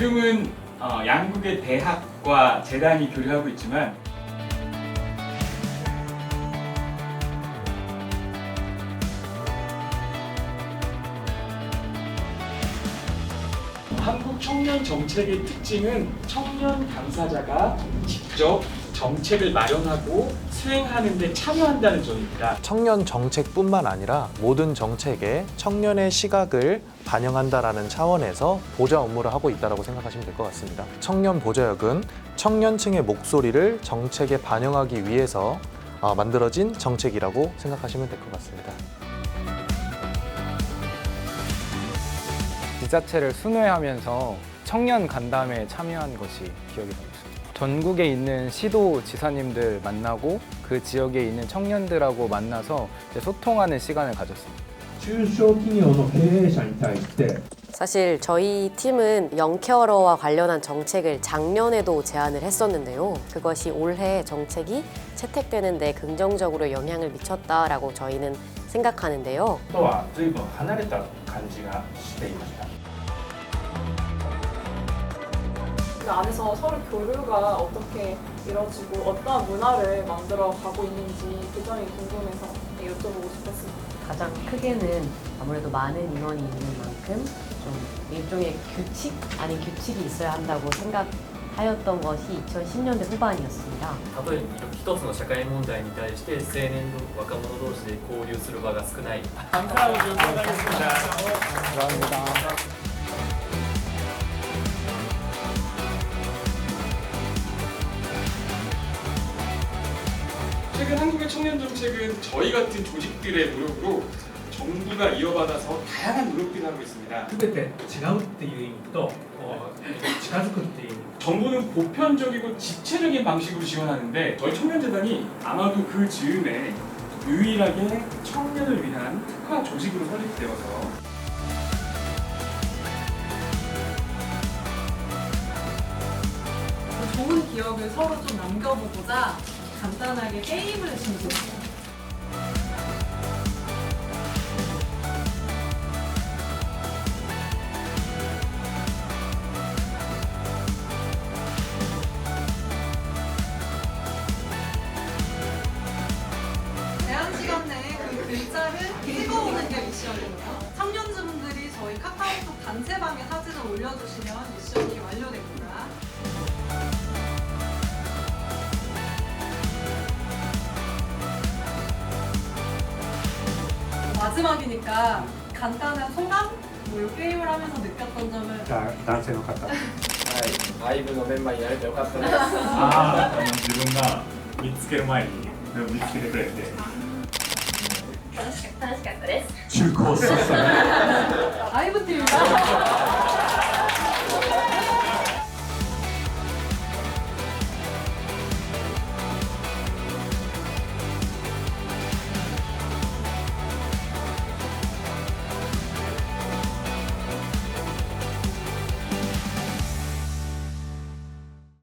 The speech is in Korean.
지금은 어, 양국의 대학과 재단이 교류하고 있지만 한국 청년 정책의 특징은 청년 당사자가 직접 정책을 마련하고 수행하는 데 참여한다는 점입니다. 청년 정책뿐만 아니라 모든 정책에 청년의 시각을 반영한다라는 차원에서 보좌 업무를 하고 있다고 생각하시면 될 것 같습니다. 청년 보좌역은 청년층의 목소리를 정책에 반영하기 위해서 어, 만들어진 정책이라고 생각하시면 될 것 같습니다. 이 자체를 순회하면서 청년 간담회에 참여한 것이 기억이 남습니다. 전국에 있는 시도 지사님들 만나고 그 지역에 있는 청년들하고 만나서 이제 소통하는 시간을 가졌습니다. 中小企業の経営者に対して 사실 저희 팀은 영케어러와 관련한 정책을 작년에도 제안을 했었는데요. 그것이 올해 정책이 채택되는데 긍정적으로 영향을 미쳤다라고 저희는 생각하는데요. とは随分離れた感じがしていました。 그 안에서 서로 교류가 어떻게 이루어지고 어떠한 문화를 만들어 가고 있는지 그 점이 궁금해서 여쭤보고 싶었습니다. 가장 크게는 아무래도 많은 인원이 있는 만큼 좀 일종의 규칙 아닌 규칙이 있어야 한다고 생각하였던 것이 2010년대 후반이었습니다. 例えば一つの社会問題に対して青年の若者同士で交流する場が少ない 감사하고 응원하겠습니다. 감사합니다. 최근 한국의 청년 정책은 저희 같은 조직들의 노력으로 정부가 이어받아서 다양한 노력들을 하고 있습니다. 그때 때 지나올 때 유행부터 어, 지나주크 때 유행. 정부는 보편적이고 집체적인 방식으로 지원하는데 저희 청년재단이 아마도 그 즈음에 유일하게 청년을 위한 특화 조직으로 설립되어서 좋은 기억을 서로 좀 남겨보고자 간단하게 게임을. 제한 시간 내에 그 저희 카카오톡 단체방에 사진을 올려주시면 미션이 완료됩니다. 마지막이니까 간단한 소감, 뭐이 게임을 하면서 느꼈던 점을 男性の方バイブのメンバーになれてよかったです。ああ自分が見つける前に見つけてくれてライブっていうか